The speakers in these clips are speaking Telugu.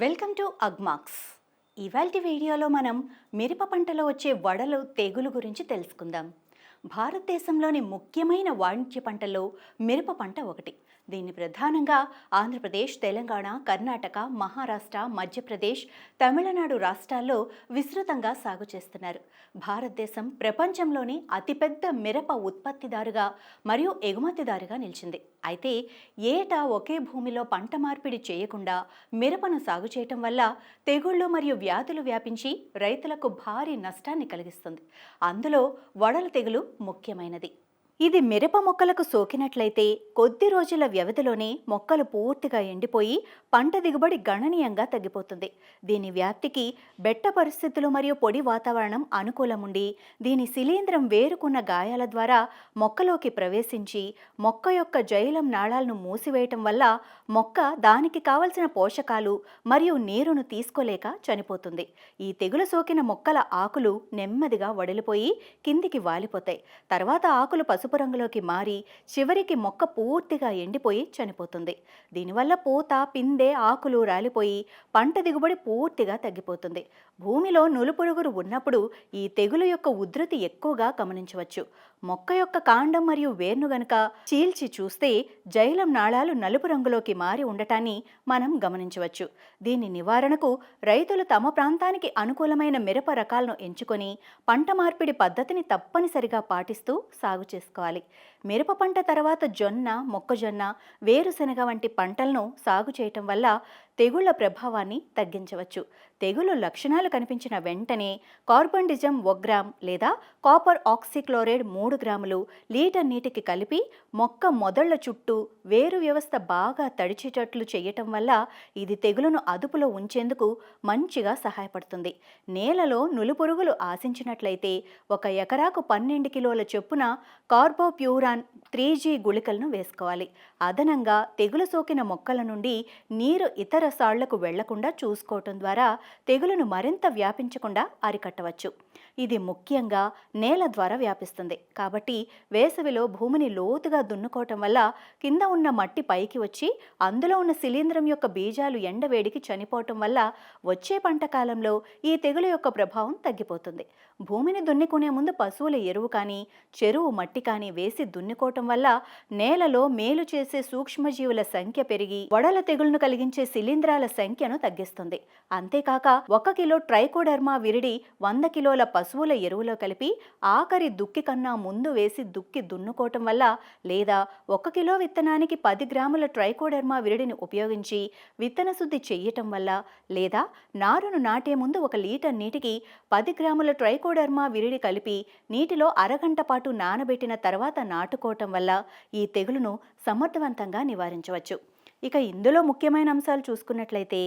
Welcome to Agmax. ఇవాల్టి వీడియోలో మనం మిరప పంటలో వచ్చే వడలు తెగులు గురించి తెలుసుకుందాం. భారతదేశంలోని ముఖ్యమైన వాణిజ్య పంటల్లో మిరప పంట ఒకటి. దీన్ని ప్రధానంగా ఆంధ్రప్రదేశ్ తెలంగాణ కర్ణాటక మహారాష్ట్ర మధ్యప్రదేశ్ తమిళనాడు రాష్ట్రాల్లో విస్తృతంగా సాగు చేస్తున్నారు. భారతదేశం ప్రపంచంలోని అతిపెద్ద మిరప ఉత్పత్తిదారుగా మరియు ఎగుమతిదారుగా నిలిచింది. అయితే ఏటా ఒకే భూమిలో పంట మార్పిడి చేయకుండా మిరపను సాగు చేయటం వల్ల తెగుళ్ళు మరియు వ్యాధులు వ్యాపించి రైతులకు భారీ నష్టాన్ని కలిగిస్తుంది. అందులో వడల తెగులు ముఖ్యమైనది. ఇది మిరప మొక్కలకు సోకినట్లయితే కొద్ది రోజుల వ్యవధిలోనే మొక్కలు పూర్తిగా ఎండిపోయి పంట దిగుబడి గణనీయంగా తగ్గిపోతుంది. దీని వ్యాప్తికి బెట్ట పరిస్థితులు మరియు పొడి వాతావరణం అనుకూలముండి దీని శిలీంద్రం వేరుకున్న గాయాల ద్వారా మొక్కలోకి ప్రవేశించి మొక్క యొక్క జైలం నాళాలను మూసివేయటం వల్ల మొక్క దానికి కావలసిన పోషకాలు మరియు నీరును తీసుకోలేక చనిపోతుంది. ఈ తెగులు సోకిన మొక్కల ఆకులు నెమ్మదిగా వడిలిపోయి కిందికి వాలిపోతాయి. తర్వాత ఆకులు పసుపు రంగులోకి మారి చివరికి మొక్క పూర్తిగా ఎండిపోయి చనిపోతుంది. దీనివల్ల పూత పిందె ఆకులు రాలిపోయి పంట దిగుబడి పూర్తిగా తగ్గిపోతుంది. భూమిలో నులుపురుగురు ఉన్నప్పుడు ఈ తెగులు యొక్క ఉధృతి ఎక్కువగా గమనించవచ్చు. మొక్క యొక్క కాండం మరియు వేర్ను గనుక చీల్చి చూస్తే జైలం నాళాలు నలుపు రంగులోకి మారి ఉండటాన్ని మనం గమనించవచ్చు. దీని నివారణకు రైతులు తమ ప్రాంతానికి అనుకూలమైన మిరప రకాలను ఎంచుకొని పంట మార్పిడి పద్ధతిని తప్పనిసరిగా పాటిస్తూ సాగు చేసుకోవాలి. మిరప పంట తర్వాత జొన్న మొక్కజొన్న వేరుశనగ వంటి పంటలను సాగు చేయటం వల్ల తెగుళ్ళ ప్రభావాన్ని తగ్గించవచ్చు. తెగులు లక్షణాలు కనిపించిన వెంటనే కార్బండిజం ఒక గ్రామ్ లేదా కాపర్ ఆక్సిక్లోరైడ్ మూడు గ్రాములు లీటర్ నీటికి కలిపి మొక్క మొదళ్ళ చుట్టూ వేరు వ్యవస్థ బాగా తడిచేటట్లు చేయటం వల్ల ఇది తెగులును అదుపులో ఉంచేందుకు మంచిగా సహాయపడుతుంది. నేలలో నులుపురుగులు ఆశించినట్లయితే ఒక ఎకరాకు పన్నెండు కిలోల చొప్పున కార్బోప్యూరాన్ త్రీ జీ గుళికలను వేసుకోవాలి. అదనంగా తెగులు సోకిన మొక్కల నుండి నీరు ఇతర సాళ్ళకు వెళ్ళకుండా చూసుకోవటం ద్వారా తెగులును మరింత వ్యాపించకుండా అరికట్టవచ్చు. ఇది ముఖ్యంగా నేల ద్వారా వ్యాపిస్తుంది. కాబట్టి వేసవిలో భూమిని లోతుగా దున్నుకోవటం వల్ల కింద ఉన్న మట్టి పైకి వచ్చి అందులో ఉన్న శిలీంధ్రం యొక్క బీజాలు ఎండవేడికి చనిపోవటం వల్ల వచ్చే పంట కాలంలో ఈ తెగులు యొక్క ప్రభావం తగ్గిపోతుంది. భూమిని దున్నుకునే ముందు పశువుల ఎరువు కానీ చెరువు మట్టి కానీ వేసి దున్నుకోవటం వల్ల నేలలో మేలు చేసే సూక్ష్మజీవుల సంఖ్య పెరిగి వడల తెగులును కలిగించే శిలీంధ్రాల సంఖ్యను తగ్గిస్తుంది. అంతేకాక ఒక కిలో ట్రైకోడర్మా విరిడి వంద కిలోల పశువుల ఎరువులో కలిపి ఆఖరి దుక్కి కన్నా ముందు వేసి దుక్కి దున్నుకోవటం వల్ల లేదా ఒక కిలో విత్తనానికి పది గ్రాముల ట్రైకోడర్మా విరిడిని ఉపయోగించి విత్తన శుద్ధి చెయ్యటం వల్ల లేదా నారును నాటే ముందు ఒక లీటర్ నీటికి పది గ్రాముల ట్రైకోడర్మా విరిడి కలిపి నీటిలో అరగంట పాటు నానబెట్టిన తర్వాత నాటుకోవటం వల్ల ఈ తెగులును సమర్థవంతంగా నివారించవచ్చు. ఇక ఇందులో ముఖ్యమైన అంశాలు చూసుకున్నట్లయితే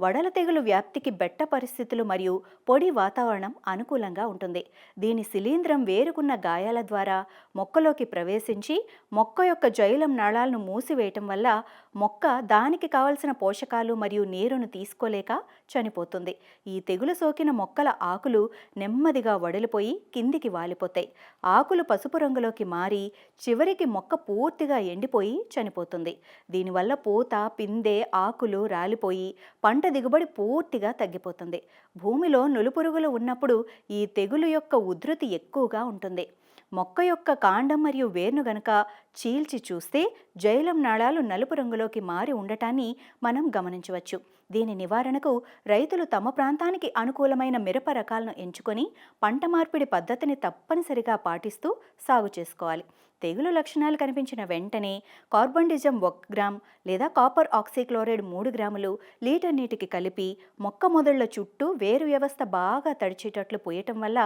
వడల తెగులు వ్యాప్తికి బెట్ట పరిస్థితులు మరియు పొడి వాతావరణం అనుకూలంగా ఉంటుంది. దీని శిలీంధ్రం వేరుకున్న గాయాల ద్వారా మొక్కలోకి ప్రవేశించి మొక్క యొక్క జైలం నాళాలను మూసివేయటం వల్ల మొక్క దానికి కావలసిన పోషకాలు మరియు నీరును తీసుకోలేక చనిపోతుంది. ఈ తెగులు సోకిన మొక్కల ఆకులు నెమ్మదిగా వడిలిపోయి కిందికి వాలిపోతాయి. ఆకులు పసుపు రంగులోకి మారి చివరికి మొక్క పూర్తిగా ఎండిపోయి చనిపోతుంది. దీనివల్ల పూత పిందె ఆకులు రాలిపోయి పంట పంట దిగుబడి పూర్తిగా తగ్గిపోతుంది. భూమిలో నులుపురుగులు ఉన్నప్పుడు ఈ తెగులు యొక్క ఉధృతి ఎక్కువగా ఉంటుంది. మొక్క యొక్క కాండం మరియు వేర్ను గనక చీల్చి చూస్తే జైలం నాళాలు నలుపు రంగులోకి మారి ఉండటాన్ని మనం గమనించవచ్చు. దీని నివారణకు రైతులు తమ ప్రాంతానికి అనుకూలమైన మిరప రకాలను ఎంచుకొని పంట మార్పిడి పద్ధతిని తప్పనిసరిగా పాటిస్తూ సాగు చేసుకోవాలి. తెగులు లక్షణాలు కనిపించిన వెంటనే కార్బండిజం ఒక గ్రామ్ లేదా కాపర్ ఆక్సిక్లోరైడ్ మూడు గ్రాములు లీటర్ నీటికి కలిపి మొక్క మొదళ్ళ చుట్టూ వేరు వ్యవస్థ బాగా తడిచేటట్లు పోయటం వల్ల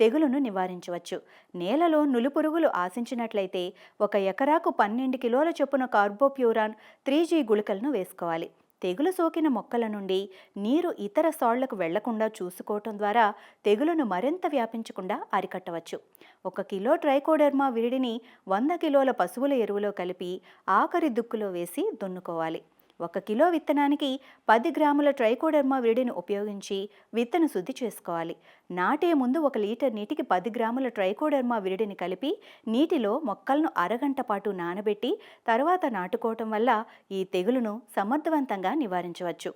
తెగులును నివారించవచ్చు. నేలలో నులుపురుగులు ఆశించినట్లయితే ఒక ఎకరాకు పన్నెండు కిలోల చొప్పున కార్బోప్యూరాన్ త్రీ జీ గుళికలను వేసుకోవాలి. తెగులు సోకిన మొక్కల నుండి నీరు ఇతర సాళ్ళకు వెళ్ళకుండా చూసుకోవటం ద్వారా తెగులను మరింత వ్యాపించకుండా అరికట్టవచ్చు. ఒక కిలో ట్రైకోడర్మా విరిడిని వంద కిలోల పశువుల ఎరువులో కలిపి ఆఖరి దుక్కులో వేసి దున్నుకోవాలి. ఒక కిలో విత్తనానికి పది గ్రాముల ట్రైకోడర్మా విడిని ఉపయోగించి విత్తన శుద్ధి చేసుకోవాలి. నాటే ముందు ఒక లీటర్ నీటికి పది గ్రాముల ట్రైకోడర్మా విరిడిని కలిపి నీటిలో మొక్కలను అరగంట పాటు నానబెట్టి తర్వాత నాటుకోవటం వల్ల ఈ తెగులును సమర్థవంతంగా నివారించవచ్చు.